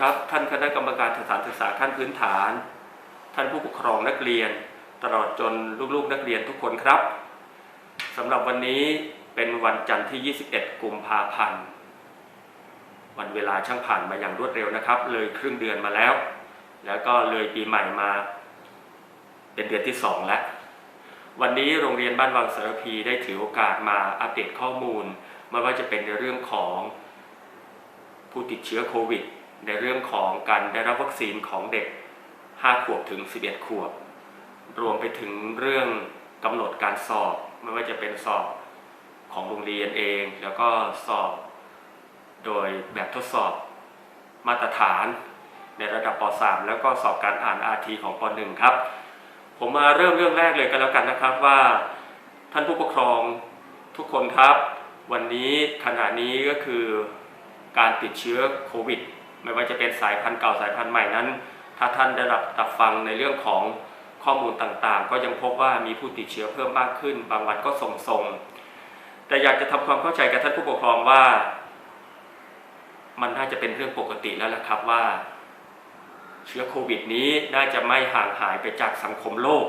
ครับ ท่านคณะกรรมการสถานศึกษาขั้นพื้นฐาน ท่านผู้ปกครองนักเรียน ตลอดจนลูกๆนักเรียนทุกคนครับสำหรับวันนี้เป็นวันจันทร์ที่ 21 กุมภาพันธ์ วันเวลาช่างผ่านมาอย่างรวดเร็วนะครับ เลยครึ่งเดือนมาแล้ว แล้วก็เลยปีใหม่มา เป็นเดือนที่ 2 แล้ว วันนี้โรงเรียนบ้านวังสารพีได้ถือโอกาสมาอัปเดตข้อมูล ไม่ว่าจะเป็นในเรื่องของผู้ติดเชื้อโควิด ในเรื่องของการได้รับวัคซีนของเด็ก 5 ขวบถึง 11 ขวบ รวมไปถึงเรื่องกำหนดการสอบไม่ว่าจะเป็นสอบของโรงเรียนเอง แล้วก็สอบโดยแบบทดสอบมาตรฐานในระดับป .3 แล้วก็สอบการอ่าน RT ของป .1 ครับ ผมมาเริ่มเรื่องแรกเลยกันแล้วกันนะครับว่าท่านผู้ปกครองทุกคนครับ วันนี้ขณะนี้ก็คือการติดเชื้อโควิด ไม่ว่าจะเป็นสายพันธุ์เก่าสายพันธุ์ใหม่นั้น ถ้าท่านได้รับตับฟังในเรื่องของข้อมูลต่างๆ ก็ยังพบว่ามีผู้ติดเชื้อเพิ่มมากขึ้น บางวันก็ทรงๆแต่อยากจะทำความเข้าใจกับท่านผู้ปกครองว่า มันน่าจะเป็นเรื่องปกติแล้วละครับว่า เชื้อโควิดนี้น่าจะไม่ห่างหายไปจากสังคมโลก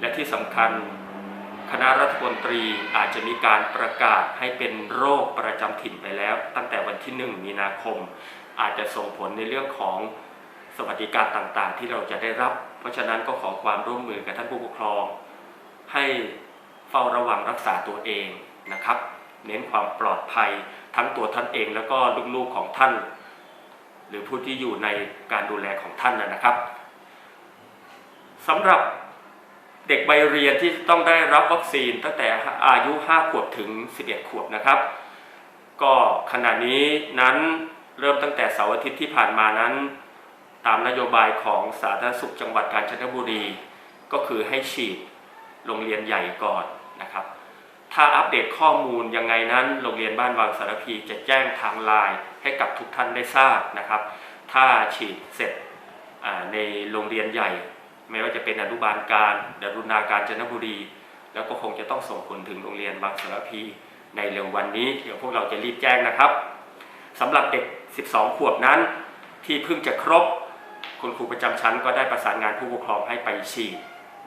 และที่สำคัญคณะรัฐมนตรีอาจจะมีการประกาศให้เป็นโรคประจำถิ่นไปแล้ว ตั้งแต่วันที่ 1 มีนาคม อาจจะส่งผลในเรื่องของสวัสดิการต่างๆ ที่เราจะได้รับ เพราะฉะนั้นก็ขอความร่วมมือกับท่านผู้ปกครอง ให้เฝ้าระวังรักษาตัวเองนะครับ เน้นความปลอดภัยทั้งตัวท่านเองแล้วก็ลูกๆของท่าน หรือผู้ที่อยู่ในการดูแลของท่านนะครับสำหรับเด็กใบเรียนที่ต้องได้รับวัคซีนตั้งแต่อายุ 5 ขวบถึง 11 ขวบนะครับ ก็ขณะนี้นั้น เริ่มตั้งแต่เสาร์อาทิตย์ที่ผ่านมานั้น ตามนโยบายของสาธารณสุขจังหวัดกาญจนบุรี ก็คือให้ฉีดโรงเรียนใหญ่ก่อนนะครับ ถ้าอัปเดตข้อมูลยังไงนั้น โรงเรียนบ้านวังสารพีจะแจ้งทางไลน์ให้กับทุกท่านได้ทราบนะครับ ถ้าฉีดเสร็จในโรงเรียนใหญ่ ไม่ว่าจะเป็นอนุบาลการดรุณาการจนบุรี แล้วก็คงจะต้องส่งผลถึงโรงเรียนบางสารพีในเร็ววันนี้ เดี๋ยวพวกเราจะรีบแจ้งนะครับ สำหรับเด็ก 12 ขวบนั้น ที่เพิ่งจะครบ คุณครูประจำชั้นก็ได้ประสานงานผู้ปกครองให้ไปฉีด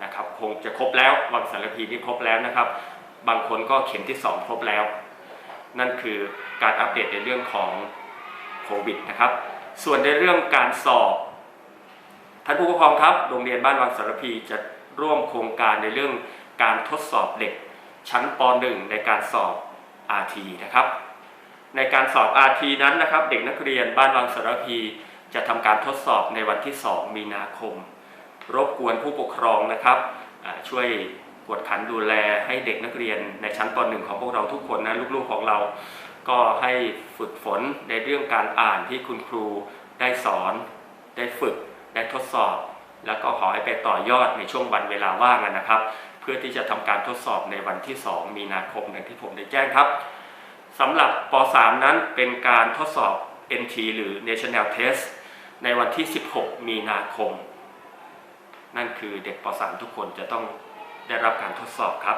นะครับคงจะครบแล้ววังสารพีนี่ครบแล้วนะครับ บางคนก็เข็มที่ 2 ครบแล้ว นั่นคือการอัปเดตในเรื่องของโควิดนะครับ ส่วนในเรื่องการสอบท่านผู้ปกครองครับโรงเรียนบ้านวังสารพีจะร่วมโครงการในเรื่องการทดสอบเด็กชั้นป .1 ในการสอบ RT นะครับ ในการสอบ RT นั้นนะครับ เด็กนักเรียนบ้านวังสารพี จะทำการทดสอบในวันที่ 2 มีนาคม รบกวนผู้ปกครองนะครับช่วยกวดขันดูแลให้เด็กนักเรียนในชั้นป .1 ของพวกเราทุกคนนะลูกๆของเรา ก็ให้ฝึกฝนในเรื่องการอ่านที่คุณครูได้สอน ได้ฝึก ได้ทดสอบ แล้วก็ขอให้ไปต่อยอดในช่วงวันเวลาว่างนะครับ เพื่อที่จะทำการทดสอบในวันที่ 2 มีนาคมอย่างที่ผมได้แจ้งครับ สำหรับป .3 นั้นเป็นการทดสอบ NT หรือ National Test ในวันที่ 16 มีนาคม นั่นคือเด็กป .3 ทุกคนจะต้องได้รับการทดสอบครับ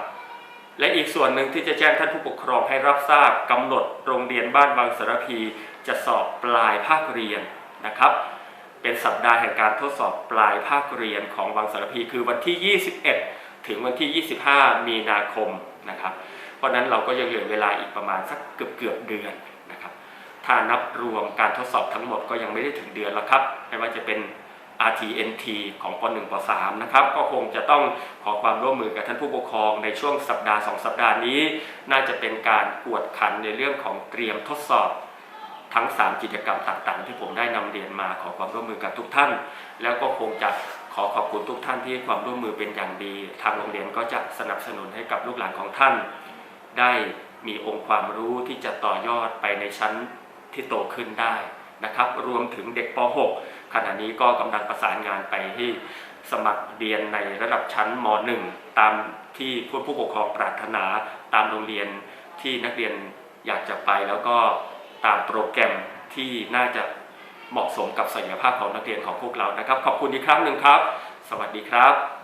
และอีกส่วนหนึ่งที่จะแจ้งท่านผู้ปกครองให้รับทราบกำหนดโรงเรียนบ้านบางสารพีจะสอบปลายภาคเรียนนะครับ เป็นสัปดาห์แห่งการทดสอบปลายภาคเรียนของบางสารพีคือวันที่ 21 ถึงวันที่ 25 มีนาคมนะครับ เพราะนั้นเราก็ยังเหลือเวลาอีกประมาณสักเกือบเกือบเดือนนะครับ ถ้านับรวมการทดสอบทั้งหมดก็ยังไม่ได้ถึงเดือนแล้วครับ ไม่ว่าจะเป็น RTNT ของป .1 ป .3 นะครับ ก็คงจะต้องขอความร่วมมือกับท่านผู้ปกครองในช่วงสัปดาห์ 2 สัปดาห์นี้ น่าจะเป็นการกวดขันในเรื่องของเตรียมทดสอบทั้ง 3 กิจกรรมต่างๆ ที่ผมได้นำเรียนมาขอความร่วมมือกับทุกท่าน แล้วก็คงจะขอขอบคุณทุกท่านที่ให้ความร่วมมือเป็นอย่างดี ทางโรงเรียนก็จะสนับสนุนให้กับลูกหลานของท่าน ได้มีองค์ความรู้ที่จะต่อยอดไปในชั้นที่โตขึ้นได้นะครับ รวมถึงเด็กป .6 ขณะนี้ก็กำลังประสานงานไปที่สมัครเรียนในระดับชั้นม .1 ตามที่ผู้ผู้ปกครองปรารถนาตามโรงเรียนที่นักเรียนอยากจะไปแล้วก็ตามโปรแกรมที่น่าจะเหมาะสมกับศักยภาพของนักเรียนของพวกเรานะครับ ขอบคุณอีกครั้งหนึ่งครับ สวัสดีครับ